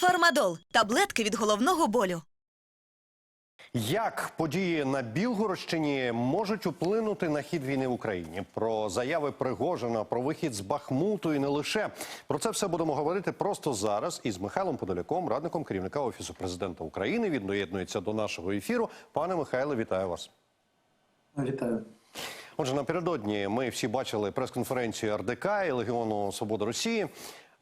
Фармадол таблетки від головного болю. Як події на Білгородщині можуть вплинути на хід війни в Україні? Про заяви Пригожина, про вихід з Бахмуту і не лише про це все будемо говорити просто зараз із Михайлом Подоляком, радником керівника офісу президента України. Він доєднується до нашого ефіру. Пане Михайле, вітаю вас. Вітаю. Отже, напередодні ми всі бачили прес-конференцію РДК і Легіону Свобода Росії.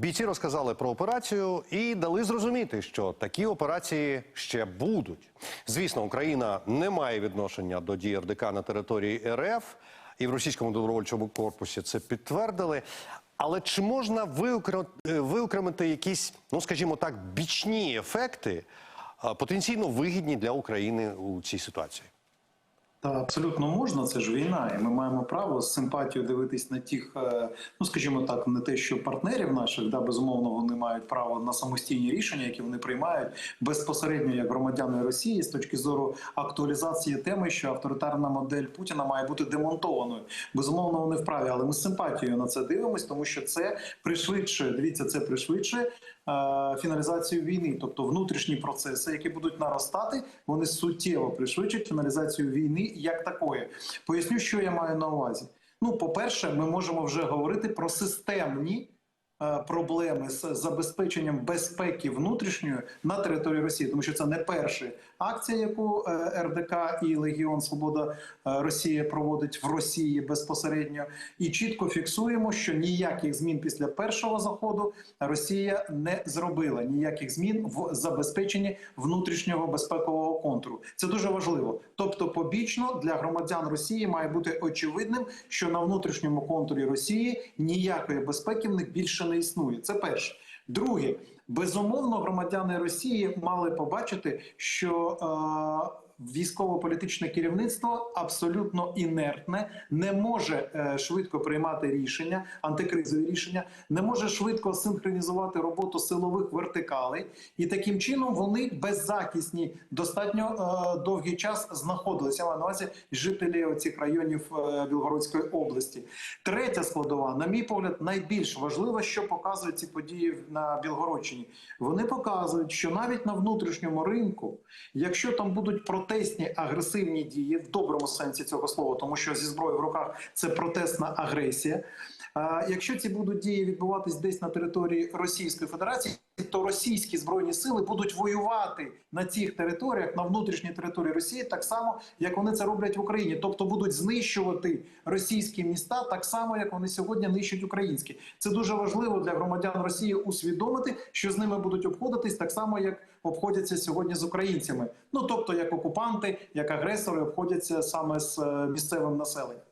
Бійці розказали про операцію і дали зрозуміти, що такі операції ще будуть. Звісно, Україна не має відношення до дій РДК на території РФ, і в російському добровольчому корпусі це підтвердили. Але чи можна е, виокремити якісь, ну скажімо так, бічні ефекти, потенційно вигідні для України у цій ситуації? Та абсолютно можна, це ж війна, і ми маємо право з симпатією дивитись на тих, е, ну скажімо так, не те, що партнерів наших, да, безумовно, вони мають право на самостійні рішення, які вони приймають безпосередньо як громадяни Росії з точки зору актуалізації теми, що авторитарна модель Путіна має бути демонтованою. Безумовно, вони вправі, але ми з симпатією на це дивимось, тому що це пришвидшує. Дивіться, це пришвидшує е, фіналізацію війни, тобто внутрішні процеси, які будуть наростати, вони суттєво пришвидшать фіналізацію війни як такої. Поясню, що я маю на увазі. Ну, по-перше, ми можемо вже говорити про системні проблеми з забезпеченням безпеки внутрішньої на території Росії, тому що це не перша акція, яку е, РДК і Легіон Свобода е, Росії проводить в Росії безпосередньо, і чітко фіксуємо, що ніяких змін після першого заходу Росія не зробила ніяких змін в забезпеченні внутрішнього безпекового контуру. Це дуже важливо. Тобто, побічно для громадян Росії має бути очевидним, що на внутрішньому контурі Росії ніякої безпеки в них більше не існує. Це перше. Друге, безумовно, громадяни Росії мали побачити, що е, військово-політичне керівництво абсолютно інертне, не може е, швидко приймати рішення, антикризові рішення, не може швидко синхронізувати роботу силових вертикалей, і таким чином вони беззахисні достатньо е, довгий час знаходилися. На увазі жителі цих районів е, Білгородської області. Третя складова, на мій погляд, найбільш важлива, що показують ці події на Білгородщині. Вони показують, що навіть на внутрішньому ринку, якщо там будуть протестні агресивні дії в доброму сенсі цього слова, тому що зі зброєю в руках це протестна агресія. Якщо ці будуть дії відбуватись десь на території Російської Федерації, то російські збройні сили будуть воювати на цих територіях, на внутрішній території Росії, так само як вони це роблять в Україні, тобто будуть знищувати російські міста, так само як вони сьогодні нищать українські. Це дуже важливо для громадян Росії усвідомити, що з ними будуть обходитись так само, як обходяться сьогодні з українцями. Ну тобто, як окупанти, як агресори обходяться саме з е, місцевим населенням.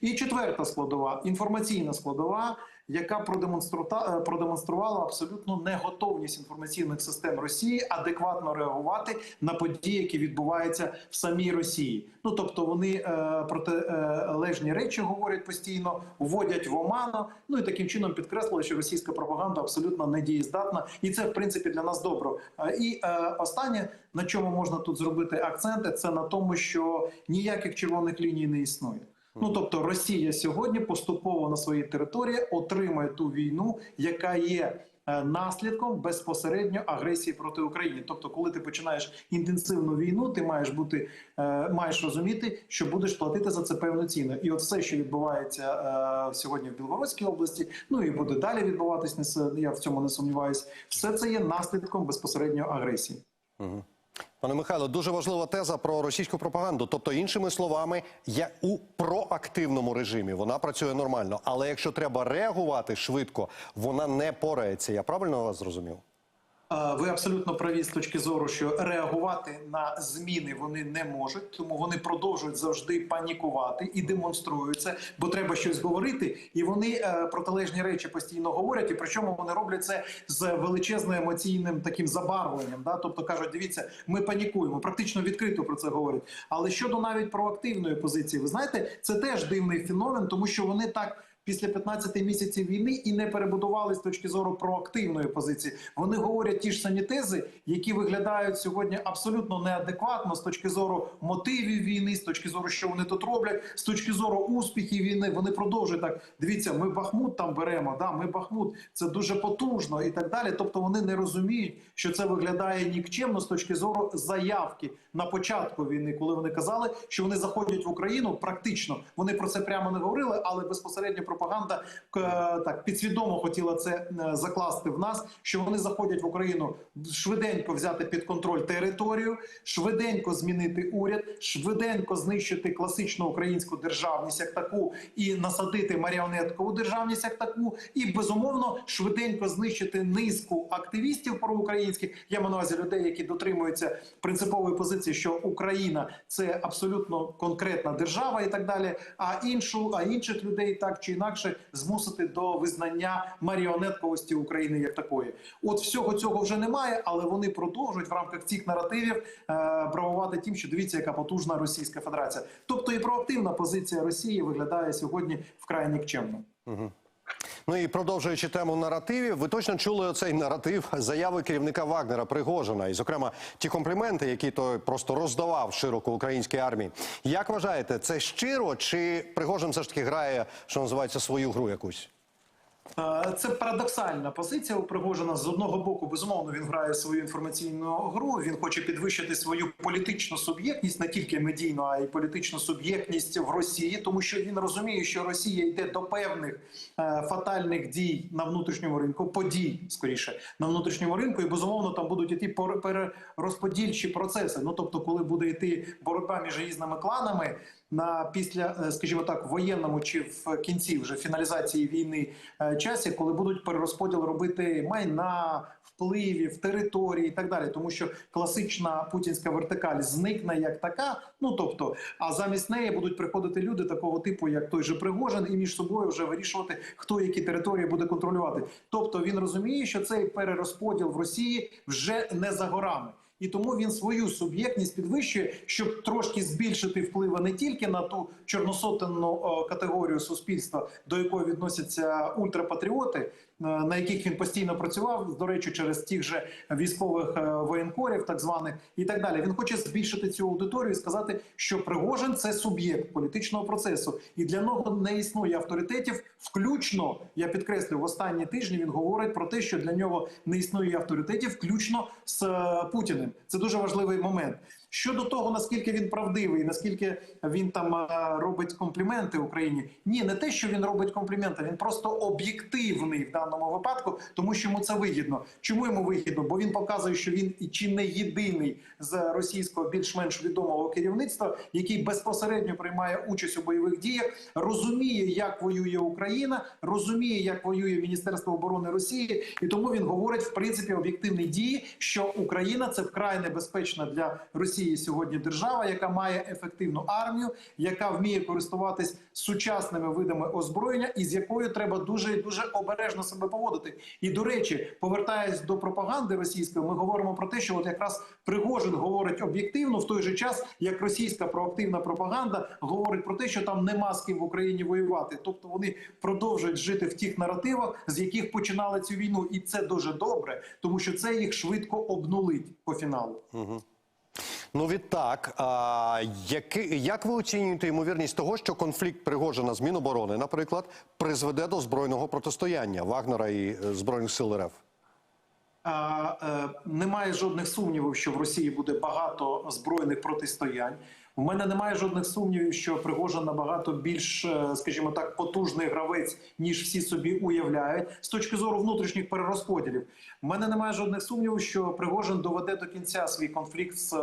І четверта складова інформаційна складова, яка е, продемонструвала абсолютну неготовність інформаційних систем Росії адекватно реагувати на події, які відбуваються в самій Росії. Ну тобто вони е, протилежні речі говорять постійно, вводять в оману. Ну і таким чином підкреслили, що російська пропаганда абсолютно недієздатна, і це в принципі для нас добре. Е, І е, останнє на чому можна тут зробити акценти, це на тому, що ніяких червоних ліній не існує. Ну тобто Росія сьогодні поступово на своїй території отримує ту війну, яка є е, наслідком безпосередньо агресії проти України. Тобто, коли ти починаєш інтенсивну війну, ти маєш бути е, маєш розуміти, що будеш платити за це певну ціну. І от все, що відбувається е, сьогодні в Білгородській області, ну і буде далі відбуватись, я в цьому не сумніваюсь. Все це є наслідком безпосередньо агресії. Пане Михайло, дуже важлива теза про російську пропаганду. Тобто, іншими словами, я у проактивному режимі вона працює нормально. Але якщо треба реагувати швидко, вона не порається. Я правильно вас зрозумів? Ви абсолютно праві з точки зору, що реагувати на зміни вони не можуть, тому вони продовжують завжди панікувати і демонструють це, бо треба щось говорити, і вони е, протилежні речі постійно говорять. І причому вони роблять це з величезним емоційним таким забарвленням. Да? Тобто кажуть, дивіться, ми панікуємо, практично відкрито про це говорять. Але щодо навіть проактивної позиції, ви знаєте, це теж дивний феномен, тому що вони так після 15 місяців війни і не перебудували з точки зору проактивної позиції. Вони говорять ті ж самі тези, які виглядають сьогодні абсолютно неадекватно з точки зору мотивів війни, з точки зору, що вони тут роблять, з точки зору успіхів війни. Вони продовжують так. Дивіться, ми Бахмут там беремо. Да, ми Бахмут, це дуже потужно і так далі. Тобто вони не розуміють, що це виглядає нікчемно з точки зору заявки на початку війни, коли вони казали, що вони заходять в Україну. Практично вони про це прямо не говорили, але безпосередньо пропаганда е, так підсвідомо хотіла це е, закласти в нас, що вони заходять в Україну швиденько взяти під контроль територію, швиденько змінити уряд, швиденько знищити класичну українську державність як таку і насадити маріонеткову державність як таку, і безумовно швиденько знищити низку активістів проукраїнських. Я маю на увазі людей, які дотримуються принципової позиції, що Україна це абсолютно конкретна держава і так далі. А іншу, а інших людей так чи інакше змусити до визнання маріонетковості України як такої. От всього цього вже немає, але вони продовжують в рамках цих наративів е, бравувати тим, що дивіться, яка потужна Російська Федерація. Тобто і проактивна позиція Росії виглядає сьогодні вкрай нікчемно. Ну і продовжуючи тему наративів, ви точно чули оцей наратив заяви керівника Вагнера Пригожина, і зокрема ті компліменти, які той просто роздавав широко українській армії. Як вважаєте, це щиро чи Пригожин все ж таки грає, що називається, свою гру якусь? Е, Це парадоксальна позиція у Пригожина. З одного боку, безумовно, він грає свою інформаційну гру. Він хоче підвищити свою політичну суб'єктність, не тільки медійну, а й політичну суб'єктність в Росії, тому що він розуміє, що Росія йде до певних е, фатальних дій на внутрішньому ринку, подій скоріше на внутрішньому ринку, і безумовно там будуть іти перерозподільчі процеси. Ну тобто, коли буде йти боротьба між різними кланами. На після, е, скажімо так, воєнному чи в кінці вже фіналізації війни е, часі, коли будуть перерозподіл робити майна, впливів, території і так далі, тому що класична путінська вертикаль зникне як така. Ну тобто, а замість неї будуть приходити люди такого типу, як той же Пригожин, і між собою вже вирішувати, хто які території буде контролювати. Тобто він розуміє, що цей перерозподіл в Росії вже не за горами. І тому він свою суб'єктність підвищує, щоб трошки збільшити впливи не тільки на ту чорносотенну е, категорію суспільства, до якої відносяться ультрапатріоти, на яких він постійно працював, до речі, через тих же військових е, воєнкорів, так званих, і так далі. Він хоче збільшити цю аудиторію і сказати, що Пригожин це суб'єкт політичного процесу, і для нього не існує авторитетів. Включно я підкреслю в останні тижні. Він говорить про те, що для нього не існує авторитетів, включно з е, Путіним. Це дуже важливий момент. Щодо того, наскільки він правдивий, наскільки він там е, робить компліменти Україні, ні, не те, що він робить компліменти, він просто об'єктивний в даному випадку, тому що йому це вигідно. Чому йому вигідно? Бо він показує, що він і чи не єдиний з російського більш-менш відомого керівництва, який безпосередньо приймає участь у бойових діях, розуміє, як воює Україна, розуміє, як воює Міністерство оборони Росії, і тому він говорить в принципі об'єктивні дії, що Україна це вкрай небезпечна для Росії сьогодні держава, яка має ефективну армію, яка вміє користуватись сучасними видами озброєння, і з якою треба дуже і дуже обережно себе поводити. І до речі, повертаясь до пропаганди російської, ми говоримо про те, що от якраз Пригожин говорить об'єктивно в той же час, як російська проактивна пропаганда говорить про те, що там нема з ким в Україні воювати. Тобто вони продовжують жити в тих наративах, з яких починали цю війну, і це дуже добре, тому що це їх швидко обнулить по фіналу. Ну відтак, а, які, як ви оцінюєте ймовірність того, що конфлікт Пригожина з Міноборони, наприклад, призведе до збройного протистояння Вагнера і е, збройних сил РФ? Е, немає жодних сумнівів, що в Росії буде багато збройних протистоянь. У мене немає жодних сумнівів, що Пригожин набагато більш, е, скажімо так, потужний гравець, ніж всі собі уявляють з точки зору внутрішніх перерозподілів. У мене немає жодних сумнівів, що Пригожин доведе до кінця свій конфлікт з е,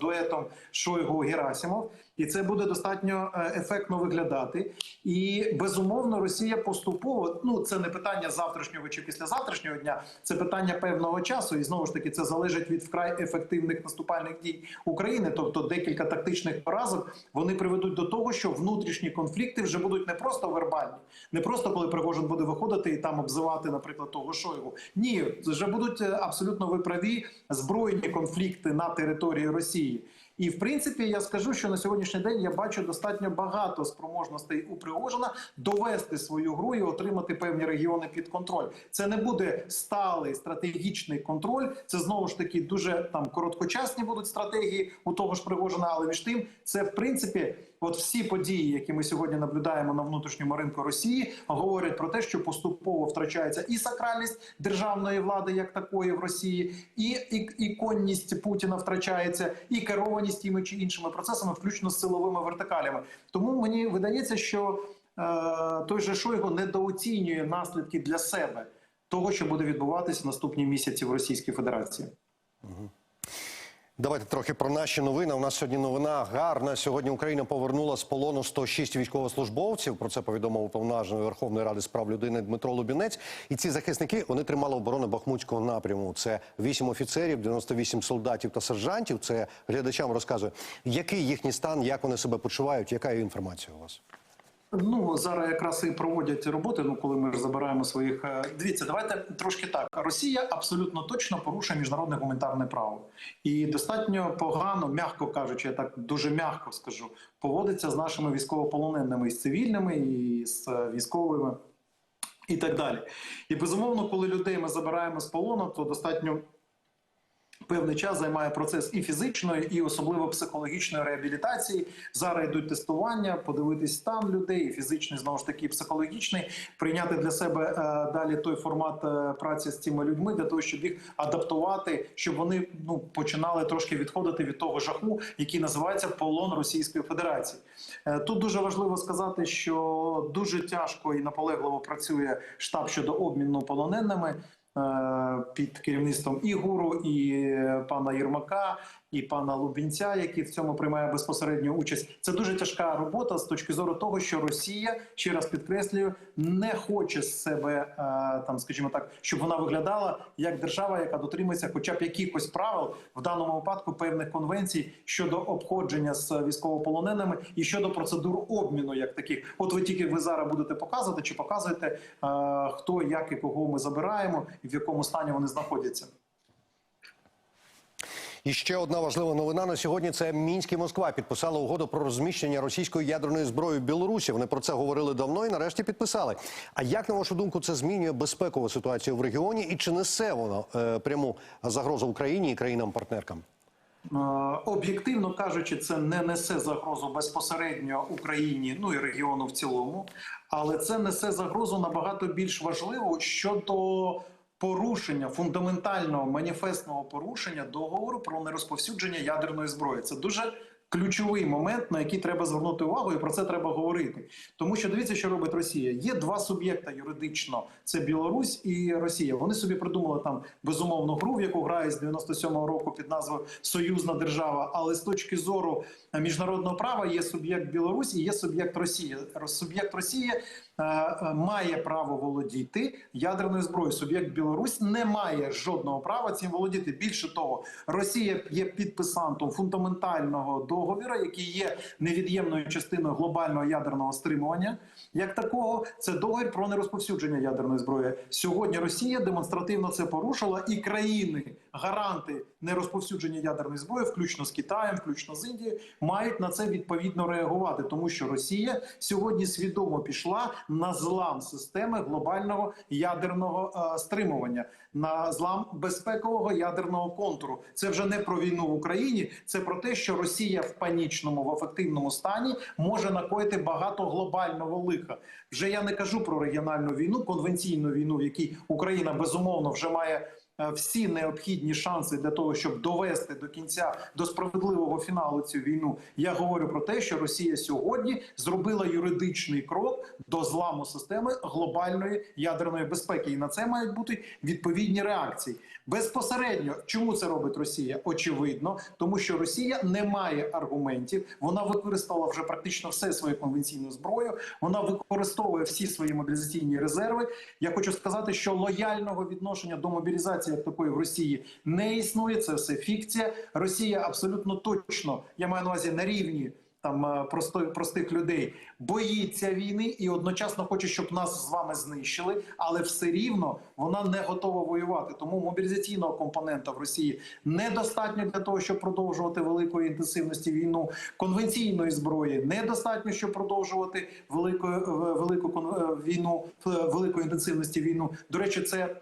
дуетом Шойгу Герасимов, і це буде достатньо е, ефектно виглядати. І безумовно, Росія поступово ну це не питання завтрашнього чи післязавтрашнього дня, це питання певного часу. І знову ж таки, це залежить від вкрай ефективних наступальних дій України. Тобто, декілька тактичних поразок вони приведуть до того, що внутрішні конфлікти вже будуть не просто вербальні, не просто коли Пригожин буде виходити і там обзивати, наприклад, того Шойгу. Ні, вже будуть е, абсолютно ви праві збройні конфлікти на території Росії. І в принципі, я скажу, що на сьогоднішній день я бачу достатньо багато спроможностей у Пригожина довести свою гру і отримати певні регіони під контроль. Це не буде сталий стратегічний контроль. Це знову ж таки дуже там короткочасні будуть стратегії у того ж Пригожина, але між тим, це в принципі. От всі події, які ми сьогодні наблюдаємо на внутрішньому ринку Росії, говорять про те, що поступово втрачається і сакральність державної влади, як такої в Росії, і, і, і конність Путіна втрачається, і керованість тими чи іншими процесами, включно з силовими вертикалями. Тому мені видається, що е, той же Шойгу недооцінює наслідки для себе того, що буде відбуватися наступні місяці в Російській Федерації. Давайте трохи про наші новини. У нас сьогодні новина гарна. Сьогодні Україна повернула з полону 106 військовослужбовців. Про це повідомив уповноважений Верховної Ради з прав людини Дмитро Лубінець. І ці захисники вони тримали оборону Бахмутського напряму. Це 8 офіцерів, 98 солдатів та сержантів. Це глядачам розказує, який їхній стан, як вони себе почувають, яка є інформація у вас. Ну зараз якраз і проводять роботи. Ну коли ми ж забираємо своїх е, дивіться, давайте трошки так. Росія абсолютно точно порушує міжнародне гуманітарне право і достатньо погано, м'яко кажучи, я так дуже м'яко скажу, поводиться з нашими військовополоненими і з цивільними, і з е, військовими, і так далі. І безумовно, коли людей ми забираємо з полону, то достатньо. Певний час займає процес і фізичної, і особливо психологічної реабілітації. Зараз йдуть тестування, подивитись стан людей, фізичний знову ж таки психологічний, прийняти для себе е, далі той формат е, праці з цими людьми, для того, щоб їх адаптувати, щоб вони ну починали трошки відходити від того жаху, який називається полон Російської Федерації. Е, тут дуже важливо сказати, що дуже тяжко і наполегливо працює штаб щодо обміну полоненими під керівництвом і гуру, і е, пана Єрмака, і пана Лубінця, який в цьому приймає безпосередню участь. Це дуже тяжка робота з точки зору того, що Росія ще раз підкреслюю, не хоче з себе е, там, скажімо так, щоб вона виглядала як держава, яка дотримується, хоча б якихось правил в даному випадку певних конвенцій щодо обходження з військовополоненими і щодо процедур обміну, як таких. От ви тільки ви зараз будете показувати чи показуєте, е, хто як і кого ми забираємо, і в якому стані вони знаходяться. І ще одна важлива новина на сьогодні: це Мінськ і Москва підписали угоду про розміщення російської ядерної зброї Білорусі. Вони про це говорили давно і нарешті підписали. А як на вашу думку це змінює безпекову ситуацію в регіоні? І чи несе воно е, пряму загрозу Україні і країнам-партнеркам? Е, Об'єктивно кажучи, це не несе загрозу безпосередньо Україні, ну і регіону в цілому, але це несе загрозу набагато більш важливу щодо порушення фундаментального маніфестного порушення договору про нерозповсюдження ядерної зброї. Це дуже ключовий момент, на який треба звернути увагу, і про це треба говорити. Тому що дивіться, що робить Росія. Є два суб'єкта юридично: це Білорусь і Росія. Вони собі придумали там безумовну гру, в яку грає з 97-го року під назвою Союзна держава. Але з точки зору міжнародного права є суб'єкт Білорусь і є суб'єкт Росії. Суб'єкт Росії е, е, має право володіти ядерною зброєю. Суб'єкт Білорусь не має жодного права цим володіти. Більше того, Росія є підписантом фундаментального договіру, який є невід'ємною частиною глобального ядерного стримування. Як такого, це договір про нерозповсюдження ядерної зброї. Сьогодні Росія демонстративно це порушила, і країни, гаранти нерозповсюдження ядерної зброї, включно з Китаєм, включно з Індією, мають на це відповідно реагувати, тому що Росія сьогодні свідомо пішла на злам системи глобального ядерного е, стримування, на злам безпекового ядерного контуру. Це вже не про війну в Україні, це про те, що Росія в панічному, в ефективному стані може накоїти багато глобального лиха. Вже я не кажу про регіональну війну, конвенційну війну, в якій Україна безумовно вже має. Е, Всі необхідні шанси для того, щоб довести до кінця до справедливого фіналу цю війну. Я говорю про те, що Росія сьогодні зробила юридичний крок до зламу системи глобальної ядерної безпеки, і на це мають бути відповідні реакції. Безпосередньо, чому це робить Росія? Очевидно, тому що Росія не має аргументів. Вона використала вже практично все свою конвенційну зброю. Вона використовує всі свої мобілізаційні резерви. Я хочу сказати, що лояльного відношення до мобілізації як такої в Росії не існує. Це все фікція. Росія абсолютно точно, я маю на увазі на рівні. Там е, просто, простих людей боїться війни і одночасно хоче, щоб нас з вами знищили, але все рівно вона не готова воювати. Тому мобілізаційного компонента в Росії недостатньо для того, щоб продовжувати великої інтенсивності війну. Конвенційної зброї недостатньо, щоб продовжувати велику, е, велику е, війну е, великої інтенсивності війну. До речі, це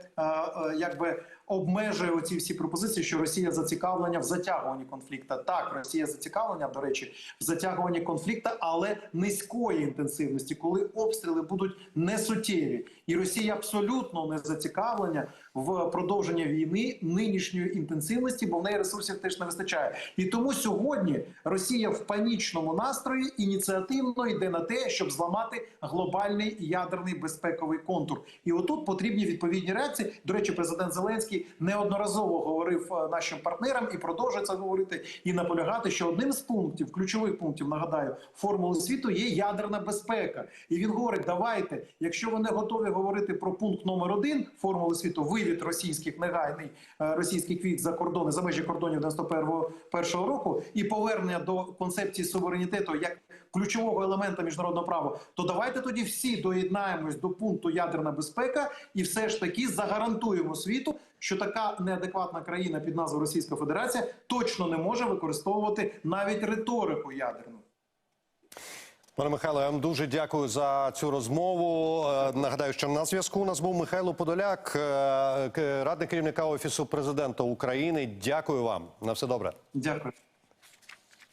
якби обмежує оці всі пропозиції, що Росія зацікавлення в затягуванні конфлікту. Так, Росія зацікавлення, до речі, в затягуванні конфлікту, але низької інтенсивності, коли обстріли будуть несуттєві, і Росія абсолютно не зацікавлення в продовженні війни нинішньої інтенсивності, бо в неї ресурсів теж не вистачає. І тому сьогодні Росія в панічному настрої ініціативно йде на те, щоб зламати глобальний ядерний безпековий контур. І отут потрібні відповідні реакції. До речі, президент Зеленський неодноразово говорив е, нашим партнерам і продовжує це говорити і наполягати, що одним з пунктів, ключових пунктів, нагадаю, формули світу є ядерна безпека. І він говорить: давайте, якщо ви не готові говорити про пункт номер один формули світу, вивід російських негайний е, російських військ за кордони за межі кордонів 91-го першого року і повернення до концепції суверенітету як ключового елемента міжнародного права, то давайте тоді всі доєднаємось до пункту ядерна безпека і все ж таки загарантуємо світу, що така неадекватна країна під назвою Російська Федерація точно не може використовувати навіть риторику ядерну. Пане Михайло, я вам дуже дякую за цю розмову. Е, Нагадаю, що на зв'язку у нас був Михайло Подоляк, е, радник керівника офісу президента України. Дякую вам. На все добре. Дякую.